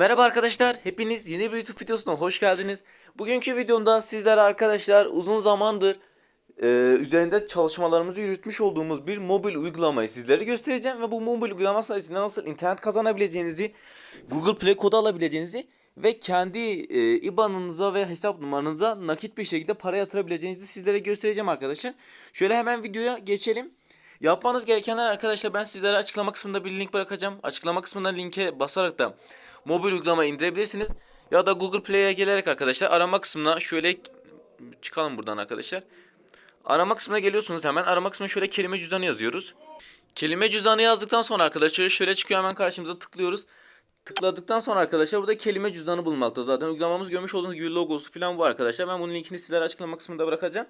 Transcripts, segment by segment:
Merhaba arkadaşlar, hepiniz yeni bir YouTube videosuna hoş geldiniz. Bugünkü videomda sizlere arkadaşlar uzun zamandır e, üzerinde çalışmalarımızı yürütmüş olduğumuz bir mobil uygulamayı sizlere göstereceğim. Ve bu mobil uygulama sayesinde nasıl internet kazanabileceğinizi, Google Play kodu alabileceğinizi ve kendi e, IBAN'ınıza ve hesap numaranıza nakit bir şekilde para yatırabileceğinizi sizlere göstereceğim arkadaşlar. Şöyle hemen videoya geçelim. Yapmanız gerekenler arkadaşlar ben sizlere açıklama kısmında bir link bırakacağım. Açıklama kısmından linke basarak da mobil uygulamayı indirebilirsiniz. Ya da Google Play'e gelerek arkadaşlar arama kısmına şöyle çıkalım buradan arkadaşlar. Arama kısmına geliyorsunuz hemen. Arama kısmına şöyle kelime cüzdanı yazıyoruz. Kelime cüzdanı yazdıktan sonra arkadaşlar şöyle çıkıyor hemen karşımıza tıklıyoruz. Tıkladıktan sonra arkadaşlar burada kelime cüzdanı bulunmakta. Zaten uygulamamız görmüş olduğunuz gibi logosu falan bu arkadaşlar. Ben bunun linkini sizlere açıklama kısmında bırakacağım.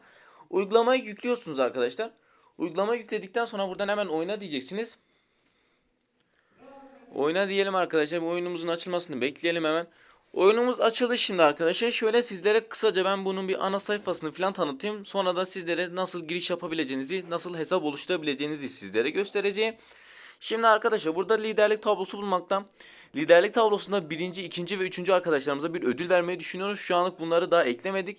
Uygulamayı yüklüyorsunuz arkadaşlar. Uygulamayı yükledikten sonra buradan hemen oyna diyeceksiniz. Oyna diyelim arkadaşlar. Bu oyunumuzun açılmasını bekleyelim hemen. Oyunumuz açıldı şimdi arkadaşlar. Şöyle sizlere kısaca ben bunun bir ana sayfasını falan tanıtayım. Sonra da sizlere nasıl giriş yapabileceğinizi, nasıl hesap oluşturabileceğinizi sizlere göstereceğim. Şimdi arkadaşlar burada liderlik tablosu bulmakta. Liderlik tablosunda birinci, ikinci ve üçüncü arkadaşlarımıza bir ödül vermeyi düşünüyoruz. Şu anlık bunları daha eklemedik.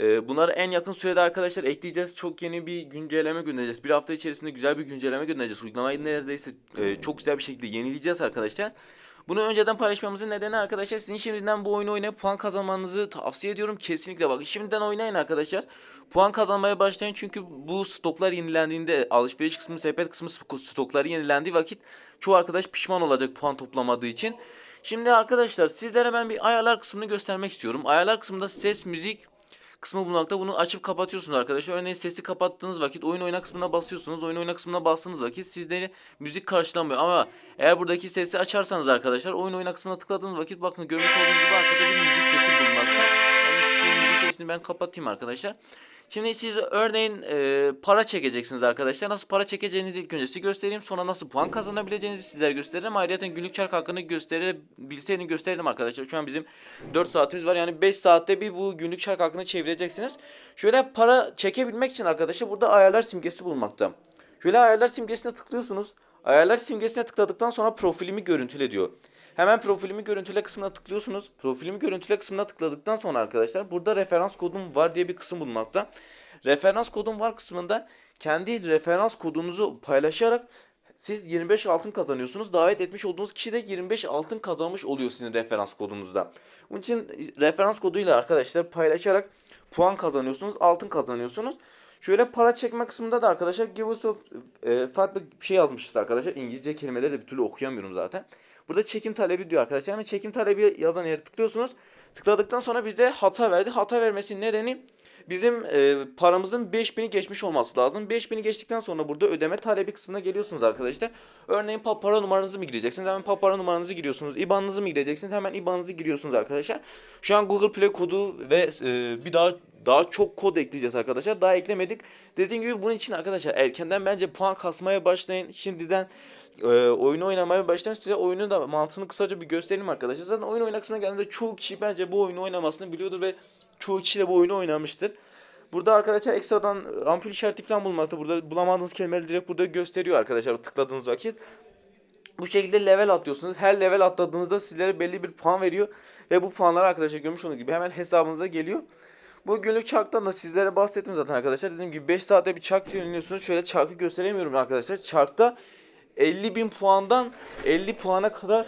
Ee, bunları en yakın sürede arkadaşlar ekleyeceğiz. Çok yeni bir güncelleme göndereceğiz. Bir hafta içerisinde güzel bir güncelleme göndereceğiz. Uygulamayı neredeyse e, çok güzel bir şekilde yenileyeceğiz arkadaşlar. Bunu önceden paylaşmamızın nedeni arkadaşlar sizin şimdiden bu oyunu oynayıp puan kazanmanızı tavsiye ediyorum. Kesinlikle bakın şimdiden oynayın arkadaşlar. Puan kazanmaya başlayın çünkü bu stoklar yenilendiğinde alışveriş kısmı, sepet kısmı stokları yenilendiği vakit çoğu arkadaş pişman olacak puan toplamadığı için. Şimdi arkadaşlar sizlere ben bir ayarlar kısmını göstermek istiyorum. Ayarlar kısmında ses, müzik, kısmı bulunmakta. Bunu açıp kapatıyorsunuz arkadaşlar. Örneğin sesi kapattığınız vakit oyun oyna kısmına basıyorsunuz. Oyun oyna kısmına bastığınız vakit sizleri müzik karşılamıyor. Ama eğer buradaki sesi açarsanız arkadaşlar oyun oyna kısmına tıkladığınız vakit bakın görmüş olduğunuz gibi arkada bir müzik sesi bulunmakta. Yani müzik sesini ben kapatayım arkadaşlar. Şimdi siz örneğin e, para çekeceksiniz arkadaşlar. Nasıl para çekeceğinizi ilk önce size göstereyim. Sonra nasıl puan kazanabileceğinizi sizlere gösteririm. Ayrıca günlük çark hakkını gösterebilseydim gösterirdim arkadaşlar. Şu an bizim 4 saatimiz var. Yani 5 saatte bir bu günlük çark hakkını çevireceksiniz. Şöyle para çekebilmek için arkadaşlar burada ayarlar simgesi bulunmakta. Şöyle ayarlar simgesine tıklıyorsunuz. Ayarlar simgesine tıkladıktan sonra profilimi görüntüle diyor. Hemen profilimi görüntüle kısmına tıklıyorsunuz. Profilimi görüntüle kısmına tıkladıktan sonra arkadaşlar burada referans kodum var diye bir kısım bulunmakta. Referans kodum var kısmında kendi referans kodunuzu paylaşarak siz 25 altın kazanıyorsunuz. Davet etmiş olduğunuz kişi de 25 altın kazanmış oluyor sizin referans kodunuzda. Bunun için referans koduyla arkadaşlar paylaşarak puan kazanıyorsunuz, altın kazanıyorsunuz. Şöyle para çekme kısmında da arkadaşlar give us a e, farklı bir şey yazmışız arkadaşlar. İngilizce kelimeleri de bir türlü okuyamıyorum zaten. Burada çekim talebi diyor arkadaşlar. Yani çekim talebi yazan yere tıklıyorsunuz. Tıkladıktan sonra bizde hata verdi. Hata vermesinin nedeni bizim e, paramızın 5000'i geçmiş olması lazım. 5000'i geçtikten sonra burada ödeme talebi kısmına geliyorsunuz arkadaşlar. Örneğin para numaranızı mı gireceksiniz? Hemen para numaranızı giriyorsunuz. IBAN'ınızı mı gireceksiniz? Hemen IBAN'ınızı giriyorsunuz arkadaşlar. Şu an Google Play kodu ve e, bir daha daha çok kod ekleyeceğiz arkadaşlar. Daha eklemedik. Dediğim gibi bunun için arkadaşlar erkenden bence puan kasmaya başlayın. Şimdiden e, oyunu oynamaya başlayın. Size oyunun da mantığını kısaca bir göstereyim arkadaşlar. Zaten oyun oynak kısmına geldiğinde çoğu kişi bence bu oyunu oynamasını biliyordur ve çoğu kişi de bu oyunu oynamıştır. Burada arkadaşlar ekstradan ampul işareti falan bulmakta. Burada bulamadığınız kelimeleri direkt burada gösteriyor arkadaşlar tıkladığınız vakit. Bu şekilde level atlıyorsunuz. Her level atladığınızda sizlere belli bir puan veriyor. Ve bu puanlar arkadaşlar görmüş olduğunuz gibi hemen hesabınıza geliyor. Bu günlük çarktan da sizlere bahsettim zaten arkadaşlar. Dediğim gibi 5 saatte bir çark yeniliyorsunuz. Şöyle çarkı gösteremiyorum arkadaşlar. Çarkta 50 bin puandan 50 puana kadar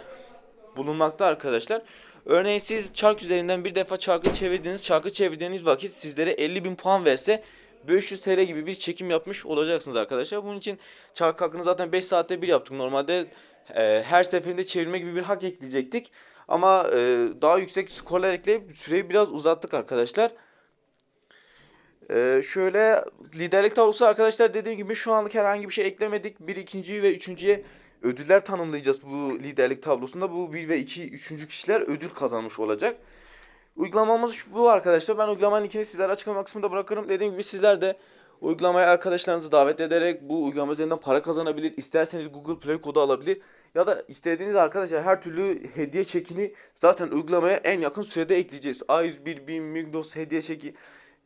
bulunmakta arkadaşlar. Örneğin siz çark üzerinden bir defa çarkı çevirdiğiniz, çarkı çevirdiğiniz vakit sizlere 50 bin puan verse 500 TL gibi bir çekim yapmış olacaksınız arkadaşlar. Bunun için çark hakkını zaten 5 saatte bir yaptık. Normalde e, her seferinde çevirme gibi bir hak ekleyecektik. Ama e, daha yüksek skorlar ekleyip süreyi biraz uzattık arkadaşlar. Ee, şöyle liderlik tablosu arkadaşlar dediğim gibi şu anlık herhangi bir şey eklemedik. Bir ikinciyi ve üçüncüye ödüller tanımlayacağız bu liderlik tablosunda. Bu bir ve iki üçüncü kişiler ödül kazanmış olacak. Uygulamamız bu arkadaşlar. Ben uygulamanın linkini sizlere açıklama kısmında bırakırım. Dediğim gibi sizler de uygulamaya arkadaşlarınızı davet ederek bu uygulama üzerinden para kazanabilir. İsterseniz Google Play kodu alabilir. Ya da istediğiniz arkadaşlar her türlü hediye çekini zaten uygulamaya en yakın sürede ekleyeceğiz. A101, BİM, Migros hediye çeki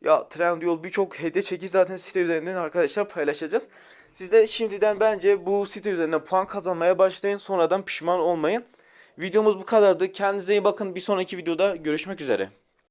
ya Trendyol birçok hediye çeki zaten site üzerinden arkadaşlar paylaşacağız. Siz de şimdiden bence bu site üzerinden puan kazanmaya başlayın. Sonradan pişman olmayın. Videomuz bu kadardı. Kendinize iyi bakın. Bir sonraki videoda görüşmek üzere.